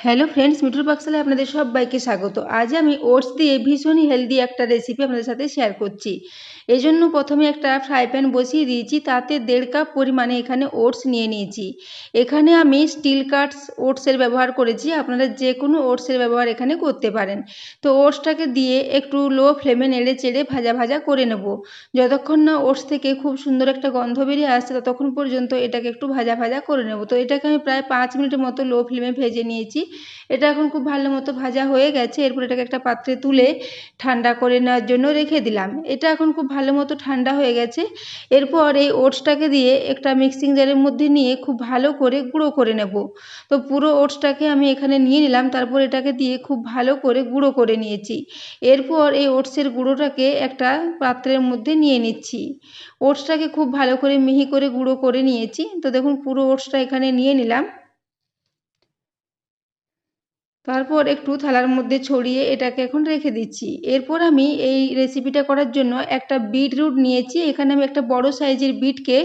Hello friends মিঠুর পাকশালে আপনাদের সবাইকে স্বাগত। আজ আমি ওটস দিয়ে ভীষণই হেলদি একটা রেসিপি আপনাদের সাথে শেয়ার করছি। এই জন্য প্রথমে একটা ফ্রাই প্যান বসিয়ে দিয়েছি, তাতে দেড় কাপ পরিমাণে এখানে ওটস নিয়ে নিয়েছি। এখানে আমি স্টিল কাটস ওটসের ব্যবহার করেছি, আপনারা যে কোনো ওটসের ব্যবহার এখানে করতে পারেন। তো ওটসটাকে দিয়ে একটু লো ফ্লেমে নেড়ে চেড়ে ভাজা ভাজা করে নেব। যতক্ষণ না ওটস থেকে খুব সুন্দর একটা গন্ধ বেরিয়ে আসছে, ততক্ষণ পর্যন্ত এটাকে একটু ভাজা ভাজা করে নেব। তো এটাকে আমি প্রায় পাঁচ মিনিটের মতো লো ফ্লেমে ভেজে নিয়েছি। এটা এখন খুব ভালো মতো ভাজা হয়ে গেছে। এরপর এটাকে একটা পাত্রে তুলে ঠান্ডা করে নেওয়ার জন্য রেখে দিলাম। এটা এখন খুব ভালো মতো ঠান্ডা হয়ে গেছে। এরপর এই ওটসটাকে দিয়ে একটা মিক্সিং জারের মধ্যে নিয়ে খুব ভালো করে গুঁড়ো করে নেব। তো পুরো ওটসটাকে আমি এখানে নিয়ে নিলাম, তারপর এটাকে দিয়ে খুব ভালো করে গুঁড়ো করে নিয়েছি। এরপর এই ওটসের গুঁড়োটাকে একটা পাত্রের মধ্যে নিয়ে নিচ্ছি। ওটসটাকে খুব ভালো করে মিহি করে গুঁড়ো করে নিয়েছি। তো দেখুন পুরো ওটসটা এখানে নিয়ে নিলাম। তারপর একটু থালার মধ্যে ছড়িয়ে এটাকে এখন রেখে দিচ্ছি। এরপর আমি এই রেসিপিটা করার জন্য একটা বিট রুট নিয়েছি। এখানে আমি একটা বড় সাইজের বিটকে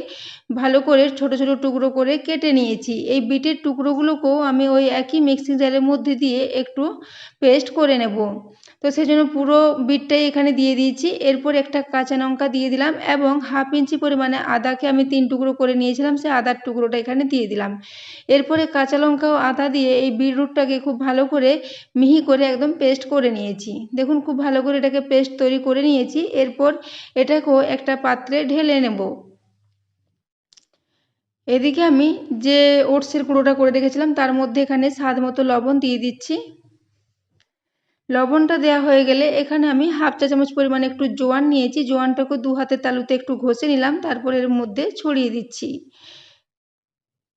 ভালো করে ছোট ছোট টুকরো করে কেটে নিয়েছি। এই বিটের টুকরোগুলোকেও আমি ওই একই মিক্সিং জারের মধ্যে দিয়ে একটু পেস্ট করে নেব। তো সেই জন্য পুরো বিটটাই এখানে দিয়ে দিয়েছি। এরপর একটা কাঁচা লঙ্কা দিয়ে দিলাম এবং হাফ ইঞ্চি পরিমাণে আদাকে আমি তিন টুকরো করে নিয়েছিলাম, সেই আদার টুকরোটা এখানে দিয়ে দিলাম। এরপরে কাঁচা লঙ্কা ও আদা দিয়ে এই বিটরুটটাকে খুব ভালো করে মিহি করে একদম পেস্ট করে নিয়েছি। দেখুন খুব ভালো করে এটাকে পেস্ট তৈরি করে নিয়েছি। এরপর এটাকেও একটা পাত্রে ঢেলে নেব। এদিকে আমি যে ওটসের গুঁড়োটা করে রেখেছিলাম, তার মধ্যে এখানে স্বাদ মতো লবণ দিয়ে দিচ্ছি। লবণটা দেওয়া হয়ে গেলে এখানে আমি হাফ চা চামচ পরিমাণে একটু জোয়ান নিয়েছি। জোয়ানটাকে দু হাতের তালুতে একটু ঘষে নিলাম, তারপর এর মধ্যে ছড়িয়ে দিচ্ছি।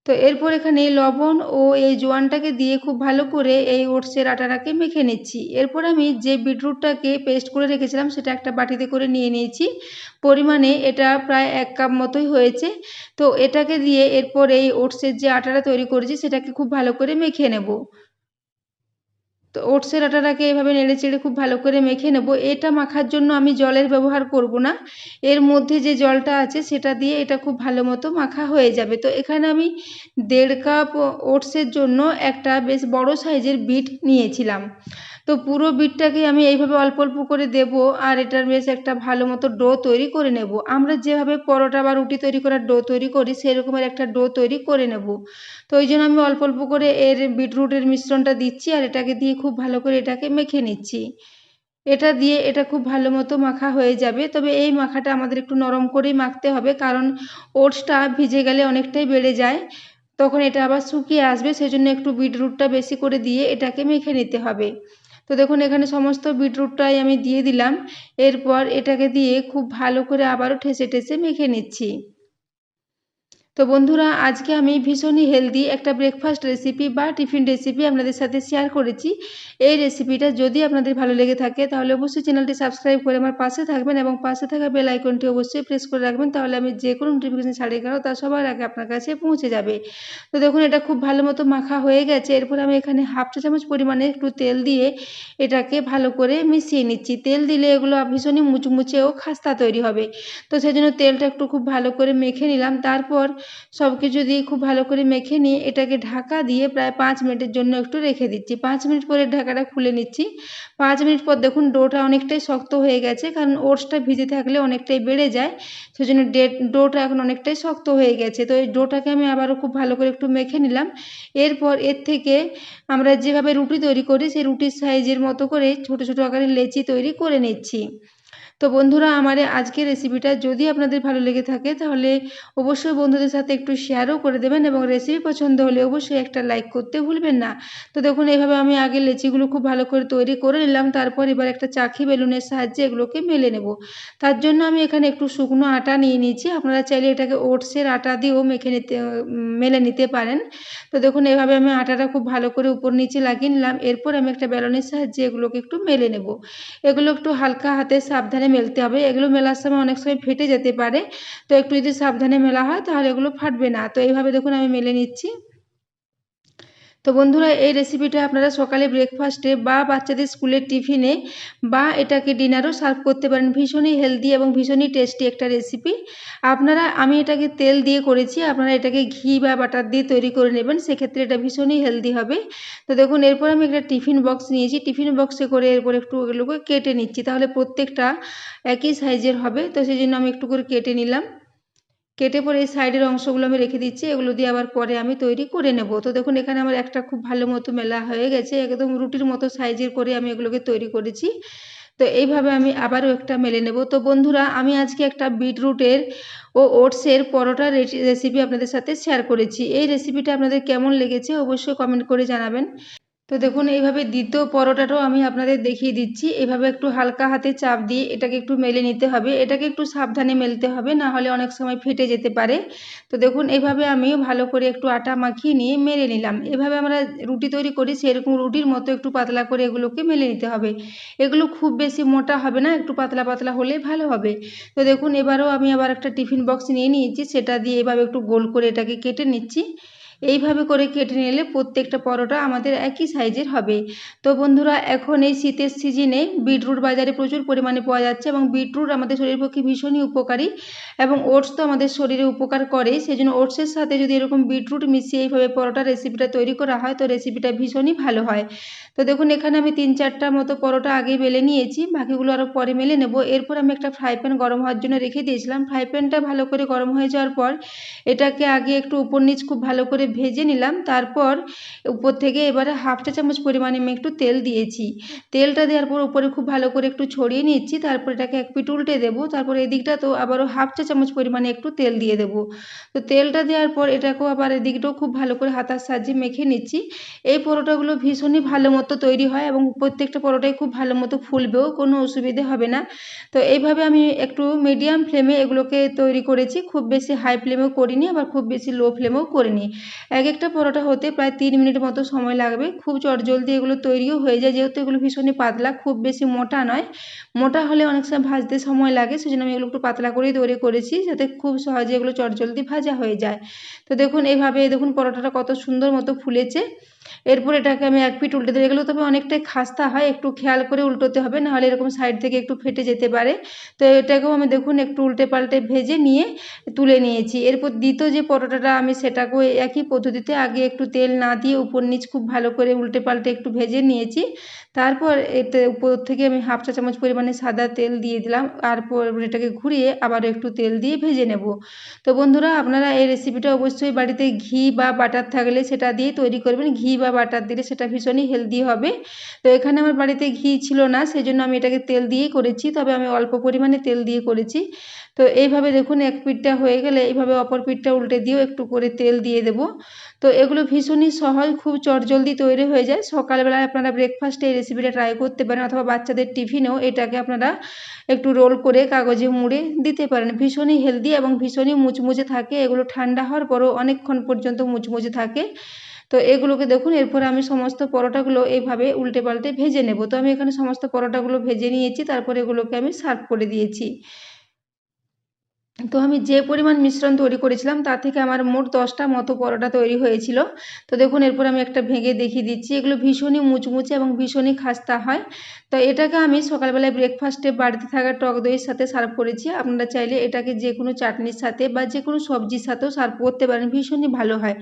তো এরপর এখানে লবণ ও এই জোয়ানটাকে দিয়ে খুব ভালো করে এই ওটসের আটাটাকে মেখে নিচ্ছি। এরপর আমি যে বিটরুটটাকে পেস্ট করে রেখেছিলাম, সেটা একটা বাটিতে করে নিয়ে নিয়েছি। পরিমাণে এটা প্রায় এক কাপ মতোই হয়েছে। তো এটাকে দিয়ে এরপর এই ওটসের যে আটাটা তৈরি করেছি, সেটাকে খুব ভালো করে মেখে নেব। তো ওটসের আটাটাকে এভাবে নেড়ে চেড়ে খুব ভালো করে মেখে নেব। এটা মাখার জন্য আমি জলের ব্যবহার করব না। এর মধ্যে যে জলটা আছে সেটা দিয়ে এটা খুব ভালো মতো মাখা হয়ে যাবে। তো এখানে আমি দেড় কাপ ওটসের জন্য একটা বেশ বড় সাইজের বিট নিয়েছিলাম। তো পুরো বিটটাকে আমি এইভাবে অল্প অল্প করে দেব আর এটার বেশ একটা ভালো মতো ডো তৈরি করে নেব। আমরা যেভাবে পরোটা বা রুটি তৈরি করার ডো তৈরি করি, সেরকমের একটা ডো তৈরি করে নেব। তো ওই জন্য আমি অল্প অল্প করে এর বিটরুটের মিশ্রণটা দিচ্ছি আর এটাকে দিয়ে খুব ভালো করে এটাকে মেখে নিচ্ছি। এটা দিয়ে এটা খুব ভালো মতো মাখা হয়ে যাবে। তবে এই মাখাটা আমাদের একটু নরম করেই মাখতে হবে, কারণ ওটসটা ভিজে গেলে অনেকটাই বেড়ে যায়। তখন এটা আবার শুকিয়ে আসবে, সেজন্য একটু বিটরুটটা বেশি করে দিয়ে এটাকে মেখে নিতে হবে। তো দেখুন, এখানে সমস্ত বিটরুটটাই আমি দিয়ে দিলাম। এরপর এটাকে দিয়ে খুব ভালো করে আবারও ঠেসে ঠেসে মেখে নিচ্ছি। তো বন্ধুরা, আজকে আমি ভীষণই হেলদি একটা ব্রেকফাস্ট রেসিপি বা টিফিন রেসিপি আপনাদের সাথে শেয়ার করেছি। এই রেসিপিটা যদি আপনাদের ভালো লেগে থাকে, তাহলে অবশ্যই চ্যানেলটি সাবস্ক্রাইব করে আমার পাশে থাকবেন এবং পাশে থাকা বেল আইকনটি অবশ্যই প্রেস করে রাখবেন, তাহলে আমি যে কোনো নোটিফিকেশন ছাড়িয়ে গেল তা সবার আগে আপনার কাছে পৌঁছে যাবে। তো দেখুন, এটা খুব ভালো মতো মাখা হয়ে গেছে। এরপর আমি এখানে হাফ চা চামচ পরিমাণে একটু তেল দিয়ে এটাকে ভালো করে মিশিয়ে নিচ্ছি। তেল দিলে এগুলো ভীষণই মুচমুচে ও খাস্তা তৈরি হবে। তো সেই জন্য তেলটা একটু খুব ভালো করে মেখে নিলাম। তারপর সব কিছু দিয়ে খুব ভালো করে মেখে নিয়ে এটাকে ঢাকা দিয়ে প্রায় পাঁচ মিনিটের জন্য একটু রেখে দিচ্ছি। পাঁচ মিনিট পরে ঢাকাটা খুলে নিচ্ছি। পাঁচ মিনিট পর দেখুন ডোটা অনেকটাই শক্ত হয়ে গেছে, কারণ ওটসটা ভিজে থাকলে অনেকটাই বেড়ে যায়, সেজন্য ডোটা এখন অনেকটাই শক্ত হয়ে গেছে। তো এই ডোটাকে আমি আবারও খুব ভালো করে একটু মেখে নিলাম। এরপর এর থেকে আমরা যেভাবে রুটি তৈরি করি, সেই রুটির সাইজের মতো করে ছোট ছোট আকারে লেচি তৈরি করে নিচ্ছি। তো বন্ধুরা, আমার আজকের রেসিপিটা যদি আপনাদের ভালো লেগে থাকে, তাহলে অবশ্যই বন্ধুদের সাথে একটু শেয়ারও করে দেবেন এবং রেসিপি পছন্দ হলে অবশ্যই একটা লাইক করতে ভুলবেন না। তো দেখুন, এইভাবে আমি আগে লেচিগুলো খুব ভালো করে তৈরি করে নিলাম, তারপর এবার একটা চাখি বেলুনের সাহায্যে এগুলোকে মেলে নেব। তার জন্য আমি এখানে একটু শুকনো আটা নিয়ে নিয়েছি, আপনারা চাইলে এটাকে ওটসের আটা দিয়েও মেখে নিতে, মেলে নিতে পারেন। তো দেখুন এভাবে আমি আটাটা খুব ভালো করে উপর নিচে লাগিয়ে নিলাম, এরপর আমি একটা বেলনের সাহায্যে এগুলোকে একটু মেলে নেব। এগুলো একটু হালকা হাতে সাবধানে মেলতে হবে। এগুলো মেলার সময় অনেক সময় ফেটে যেতে পারে। তো একটু যদি সাবধানে মেলা হয় তাহলে এগুলো ফাটবে না। তো এইভাবে দেখুন আমি মেলে নিচ্ছি। তো বন্ধুরা, এই রেসিপিটা আপনারা সকালে ব্রেকফাস্টে বা বাচ্চাদের স্কুলের টিফিনে বা এটাকে ডিনারও সার্ভ করতে পারেন। ভীষণই হেলদি এবং ভীষণই টেস্টি একটা রেসিপি আপনারা, আমি এটাকে তেল দিয়ে করেছি, আপনারা এটাকে ঘি বা বাটার দিয়ে তৈরি করে নেবেন, সেক্ষেত্রে এটা ভীষণই হেলদি হবে। তো দেখুন, এরপর আমি একটা টিফিন বক্স নিয়েছি। টিফিন বক্সে করে এরপর একটু ওগুলোকে কেটে নিচ্ছি, তাহলে প্রত্যেকটা একই সাইজের হবে। তো সেই জন্য আমি একটু করে কেটে নিলাম। কেটে পরে এই সাইডের অংশগুলো আমি রেখে দিচ্ছি, এগুলো দিয়ে আবার পরে আমি তৈরি করে নেব। তো দেখুন, এখানে আমার একটা খুব ভালো মতো মেলা হয়ে গেছে, একদম রুটির মতো সাইজের করে আমি এগুলোকে তৈরি করেছি। তো এইভাবে আমি আবারও একটা মেলে নেব। তো বন্ধুরা, আমি আজকে একটা বিটরুটের ও ওটসের পরোটা রেসিপি আপনাদের সাথে শেয়ার করেছি। এই রেসিপিটা আপনাদের কেমন লেগেছে অবশ্যই কমেন্ট করে জানাবেন। তো দেখুন, এইভাবে দ্বিতীয় পরোটাটাও আমি আপনাদের দেখিয়ে দিচ্ছি। এভাবে একটু হালকা হাতে চাপ দিয়ে এটাকে একটু মেলে নিতে হবে। এটাকে একটু সাবধানে মেলতে হবে, না হলে অনেক সময় ফেটে যেতে পারে। তো দেখুন এভাবে আমিও ভালো করে একটু আটা মাখিয়ে নিয়ে মেলে নিলাম। এভাবে আমরা রুটি তৈরি করি, সেরকম রুটির মতো একটু পাতলা করে এগুলোকে মেলে নিতে হবে। এগুলো খুব বেশি মোটা হবে না, একটু পাতলা পাতলা হলে ভালো হবে। তো দেখুন, এবারও আমি আবার একটা টিফিন বক্স নিয়ে নিয়েছি, সেটা দিয়ে এভাবে একটু গোল করে এটাকে কেটে নিচ্ছি। এইভাবে করে কেটে নিলে প্রত্যেকটা পরোটা আমাদের একই সাইজের হবে। তো বন্ধুরা, এখন এই শীতের সিজনে বিটরুট বাজারে প্রচুর পরিমাণে পাওয়া যাচ্ছে এবং বিটরুট আমাদের শরীরের পক্ষে ভীষণই উপকারী এবং ওটস তো আমাদের শরীরে উপকার করে। সেই জন্য ওটসের সাথে যদি এরকম বিটরুট মিশিয়ে এইভাবে পরোটা রেসিপিটা তৈরি করা হয়, তো রেসিপিটা ভীষণই ভালো হয়। তো দেখুন, এখানে আমি তিন চারটা মতো পরোটা আগে বেলে নিয়েছি, বাকিগুলো আরও পরে মেলে নেব। এরপর আমি একটা ফ্রাই প্যান গরম হওয়ার জন্য রেখে দিয়েছিলাম। ফ্রাই প্যানটা ভালো করে গরম হয়ে যাওয়ার পর, এটাকে আগে একটু উপর নিচ খুব ভালো করে ভেজে নিলাম, তারপর উপর থেকে এবারে হাফ চা চামচ পরিমাণে আমি একটু তেল দিয়েছি। তেলটা দেওয়ার পর উপরে খুব ভালো করে একটু ছড়িয়ে নিচ্ছি, তারপর এটাকে এক পিট উল্টে দেবো, তারপর এদিকটা তো আবারও হাফ চা চামচ পরিমাণে একটু তেল দিয়ে দেবো। তো তেলটা দেওয়ার পর এটাকেও আবার এদিকটাও খুব ভালো করে হাতার সাহায্যে মেখে নিচ্ছি। এই পরোটাগুলো ভীষণই ভালো মতো তৈরি হয় এবং প্রত্যেকটা পরোটাই খুব ভালো মতো ফুলবেও, কোনো অসুবিধে হবে না। তো এইভাবে আমি একটু মিডিয়াম ফ্লেমে এগুলোকে তৈরি করেছি, খুব বেশি হাই ফ্লেমেও করিনি, আবার খুব বেশি লো ফ্লেমেও করিনি। এক একটা পরোটা হতে প্রায় তিন মিনিট মতো সময় লাগবে। খুব চটজলদি এগুলো তৈরিও হয়ে যায়, যেহেতু এগুলো ভীষণই পাতলা, খুব বেশি মোটা নয়। মোটা হলে অনেক সময় ভাজতে সময় লাগে, সেজন্য আমি এগুলো একটু পাতলা করেই তৈরি করেছি, যাতে খুব সহজে এগুলো চটজলদি ভাজা হয়ে যায়। তো দেখুন এইভাবে দেখুন পরোটাটা কত সুন্দর মতো ফুলেছে। এরপর এটাকে আমি এক পিঠ উল্টে দিয়ে এগুলো তবে অনেকটাই খাস্তা হয়, একটু খেয়াল করে উল্টোতে হবে, নাহলে এরকম সাইড থেকে একটু ফেটে যেতে পারে। তো এটাকেও আমি দেখুন একটু উল্টে পাল্টে ভেজে নিয়ে তুলে নিয়েছি। এরপর দ্বিতীয় যে পরোটাটা আমি সেটাকেও একই পদ্ধতিতে আগে একটু তেল না দিয়ে উপর নিচ খুব ভালো করে উল্টে পাল্টে একটু ভেজে নিয়েছি। তারপর এতে উপর থেকে আমি হাফ চা চামচ পরিমাণে সাদা তেল দিয়ে দিলাম তারপর এটাকে ঘুরিয়ে আবার একটু তেল দিয়ে ভেজে নেব। তো বন্ধুরা, আপনারা এই রেসিপিটা অবশ্যই বাড়িতে ঘি বা বাটার থাকলে সেটা দিয়ে তৈরি করবেন। ঘি বা বাটার দিলে সেটা ভীষণই হেলদি হবে। তো এখানে আমার বাড়িতে ঘি ছিল না সেই জন্য আমি এটাকে তেল দিয়েই করেছি, তবে আমি অল্প পরিমাণে তেল দিয়ে করেছি। তো এইভাবে দেখুন এক পিঠটা হয়ে গেলে এইভাবে অপর পিঠটা উল্টে দিয়েও একটু করে তেল দিয়ে দেব। তো এগুলো ভীষণই সহজ, খুব চটজলদি তৈরি হয়ে যায়। সকালবেলায় আপনারা ব্রেকফাস্টে এই রেসিপিটা ট্রাই করতে পারেন, অথবা বাচ্চাদের টিফিনেও এটাকে আপনারা একটু রোল করে কাগজে মুড়ে দিতে পারেন। ভীষণই হেলদি এবং ভীষণই মুচমুচে থাকে। এগুলো ঠান্ডা হওয়ার পরও অনেকক্ষণ পর্যন্ত মুচমুচে থাকে। তো এগুলোকে দেখুন, এরপরে আমি সমস্ত পরোটাগুলো এইভাবে উল্টে পাল্টে ভেজে নেব। তো আমি এখানে সমস্ত পরোটাগুলো ভেজে নিয়েছি, তারপরে এগুলোকে আমি সার্ভ করে দিয়েছি। তো আমি যে পরিমাণ মিশ্রণ তৈরি করেছিলাম, তার থেকে আমার মোট দশটা মতো পরোটা তৈরি হয়েছিল। তো দেখুন, এরপর আমি একটা ভেঙে দেখিয়ে দিচ্ছি। এগুলো ভীষণই মুচমুচে এবং ভীষণই খাস্তা হয়। তো এটাকে আমি সকালবেলায় ব্রেকফাস্টে বাড়িতে থাকা টক দইয়ের সাথে সার্ভ করেছি। আপনারা চাইলে এটাকে যে কোনো চাটনির সাথে বা যে কোনো সবজির সাথেও সার্ভ করতে পারেন, ভীষণই ভালো হয়।